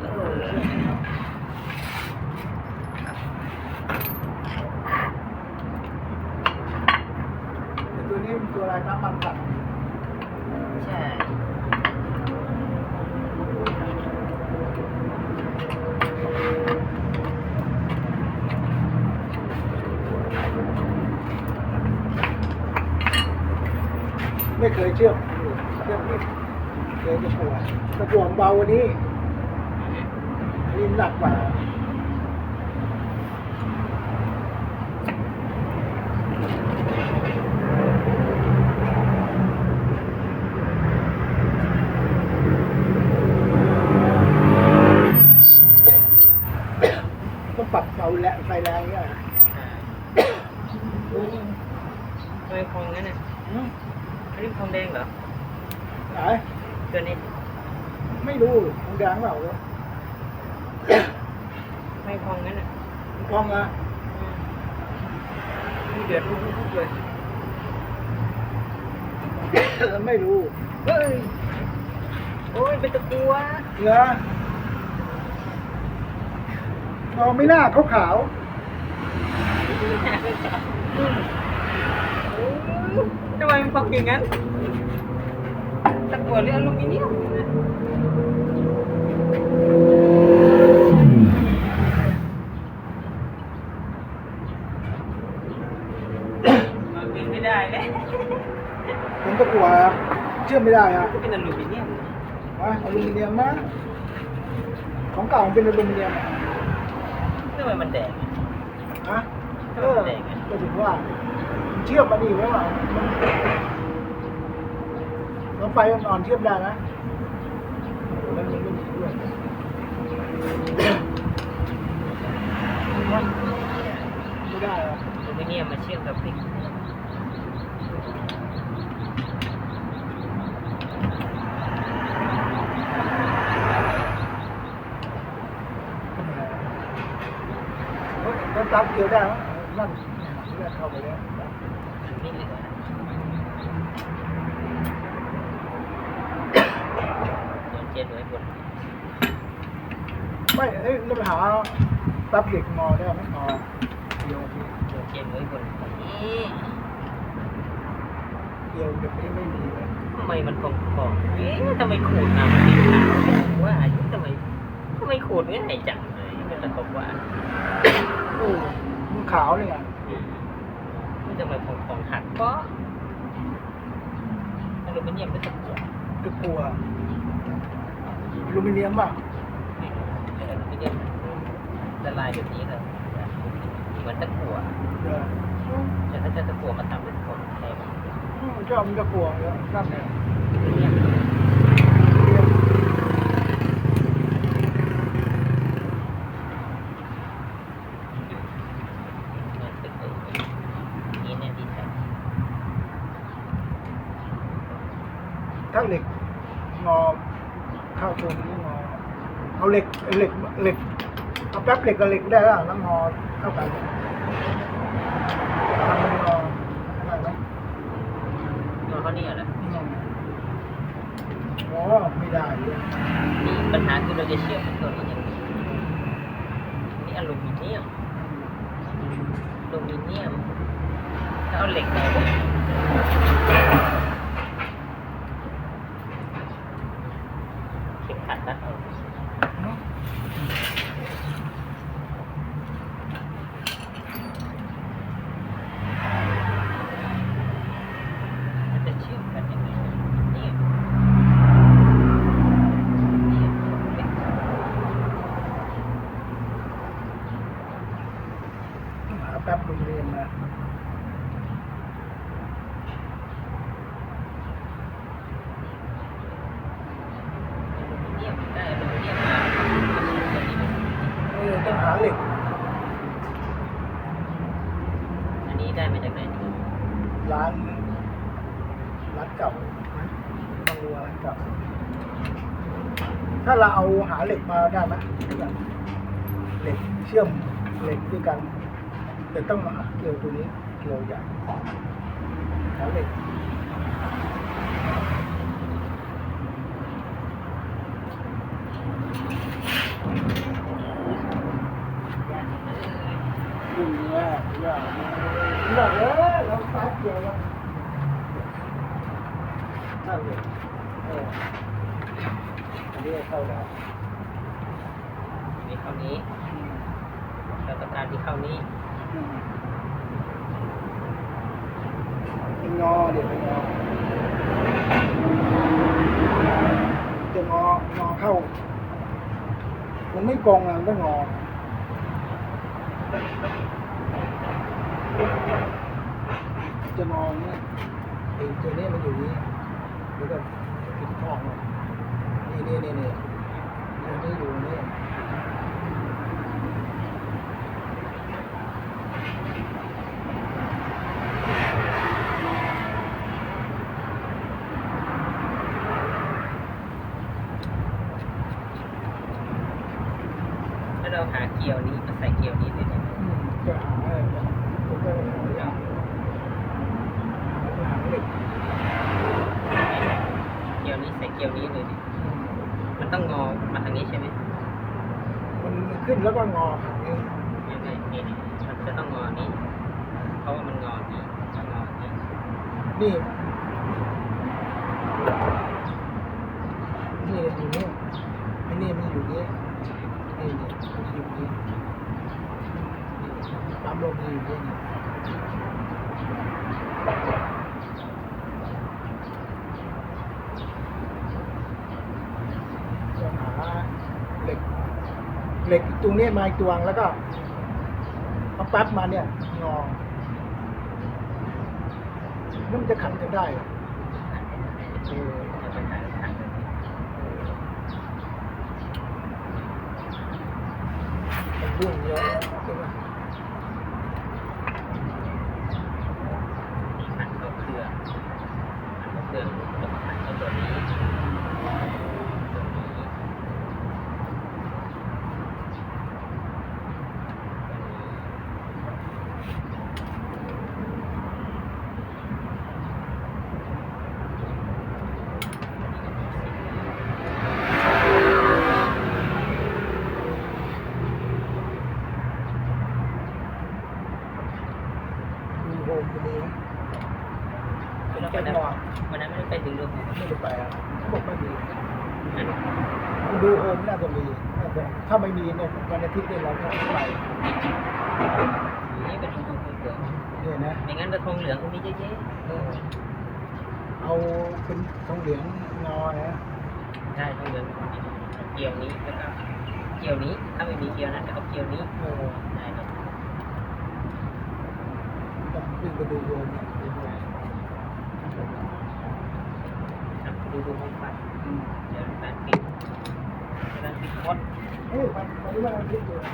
เออแต่ตัวนี้มันตัวอะไรน้ำมันกัดใช่ไม่เคยเชื่อมเชื่อมนี่เคยจะปวด ตะปวดเบากว่านี้อันนี้หนักกว่าต้องปรับเบาและไฟแรงเนี่ยอ่าทำไมพองงั้นน่ะอันนี้พองแดงเหรอไหน ตัวนี้ รู้มันแดงเปล่าเลยไม่พองงั้นน่ะมันพองอะอืมนี่เดือดลุกๆเลยไม่รู้ เฮ้ย โอ้ยเป็นตะกัวเหรอเราไม่น่าขาวขาวทำไมมันพองอย่างนั้น ตะกัวหรืออลูมิเนียมมันเป็นไม่ได้เลยผมก็กลัวเชื่อมไม่ได้อะเป็นอลูมิเนียมวะอลูมิเนียมนะของเก่ามันเป็นอลูมิเนียมอะทำไมมันแดงฮะเออมันแดงอะก็ถึงว่าเชื่อมมาดีไว้ว่า นแล้วไฟอ่อนๆเชื่อมได้นะมันมันไม่ดีด้วยไม่ได้อะอลูมิเนียมมาเชื่อมกับพริกมันตับเกี่ยวได้ไหมนั่นเลือดเข้าไปแล้ว มันไม่เหนเจ็ดไว้บนไม่เอ้ยแล้วไปหาตับเหล็กงอได้ไหมงอเกี่ยวที่โดนเจ็ดไว้บนนี่เกี่ยวแบบนี้ไม่มีเลยทำไมมันพองๆเอ๊ะทำไมขูดน้ำมันไม่ขาวไม่รู้ว่าทำไมทำไมขูดง่ายจังเลยมันจะบอกว่าโอ้มันขาวเลยอะมันจะมาพองๆหักเพราะอลูมิเนียมเป็นตะกัวจะกลัว อลูมิเนียมป่ะอลูมิเนียมละลายแบบนี้เลยเหมือนตะกั่วเออแต่ถ้าจะตะกั่วมาทำเป็นผงแทนอืมชอบมันจะกลัวแล้วนั่นเนี่ยอลูมิเนียมเนียมเหมือนตึกเลยนี่เนี่ยดีแท้ถ้าเหล็กงอ เข้าตรงนี้งอเอาเหล็กเหล็กเหล็กเอาแป๊บเหล็กกับเหล็กได้แล้วแล้วงอเข้ากันทำมันงอได้ไหมตัวเขาเนี่ยแหละอ๋อไม่ได้เลยนี่ปัญหาคือเราจะเชื่อมเป็นตัวนี้อย่างนี้นี่อลูมิเนียมอลูมิเนียมถ้าเอาเหล็กมาเนี่ยเข็มขัดนะเอามันจะเชื่อมกันยังไงนี่นี่เหล็ก หาแป๊บโรงเรียนมา เงียบได้อลูมิเนียมมาตัวนี้มัน เอ อต้องหาเหล็กอันนี้ได้มาจากไหนร้านร้านเก่านะต้องรู้ว่าร้านเก่าถ้าเราเอาหาเหล็กมาได้ไหมเหล็กเชื่อมเหล็กด้วยกัน แต่ต้องมาหาเกลียวตัวนี้เกลียวใหญ่หาเหล็ก อย่าหนักเลยเราซัดเกี่ยวแล้วนั่นเลยเอออันนี้เข้าได้นี่เข้านี้เราต้องการที่เข้านี้เป็นงอเดี๋ยวเป็นงอจะงองอเข้า มันไม่กองอะมันต้องงอ จะมองเนี่ยไอ้ตัวเนี้ยมันอยู่นี้แล้วก็ปิดข้างมันนี่นี่นี่นี่ตัวนี้อยู่นี่แล้วเราหาเกลียวนี้มาใส่เกลียวนี้เลยเนี่ยอืมจะหาอะไรจะจะได้หาอย่างหาเหล็ก เกลียวนี้ใส่เกลียวนี้เลยเนี่ยมันต้องงอมาทางนี้ใช่ไหมมันขึ้นแล้วก็งอหักเองไม่ไม่นี่นี่มันจะต้องงอนี้ เพราะว่ามันงอนี้ต้องงอนี้นี่นี่อยู่นี่ไอ้นี่มันอยู่นี่นี่นี่มันอยู่นี่นี่ปั๊มลมมันอยู่นี่นี่จะหาเหล็ก เหล็กตรงนี้มาอีกตวงแล้วก็เอาปั๊บมาเนี่ยงอมันจะขันกันได้เรื่องเยมันร่วงเยอะใช่ไหม หันเข้าเครือหันเข้าเครือแล้วก็หันเข้าตัวนี้ตัวนี้ ดูโฮมตัวนี้นะคือเราวันนั้นวันนั้นไม่ได้ไปถึงดูไม่ได้ไปอะเขาบอกไม่มีดูโฮมน่าจะมีน่าจะถ้าไม่มีเนี่ยวันอาทิตย์เนี่ยเราก็ไปนี่เป็นดูดูเกิดเนี่ยนะไม่งั้นกระทงเหลืองก็มีเยอะแยะเออเอาเป็นทองเหลืองงอนะใช่ทองเหลืองเกี่ยวนี้แล้วก็เกี่ยวนี้ถ้าไม่มีเกี่ยวนั้นก็เอาเกี่ยวนี้เออ ได้ครับ ต้อง วิ่งไปดูโฮมนะดูโฮมครับดูดูห้องไปเดี๋ยวการปิดการปิดมดเฮ้ยวันวันนี้วันอาทิตย์อยู่ว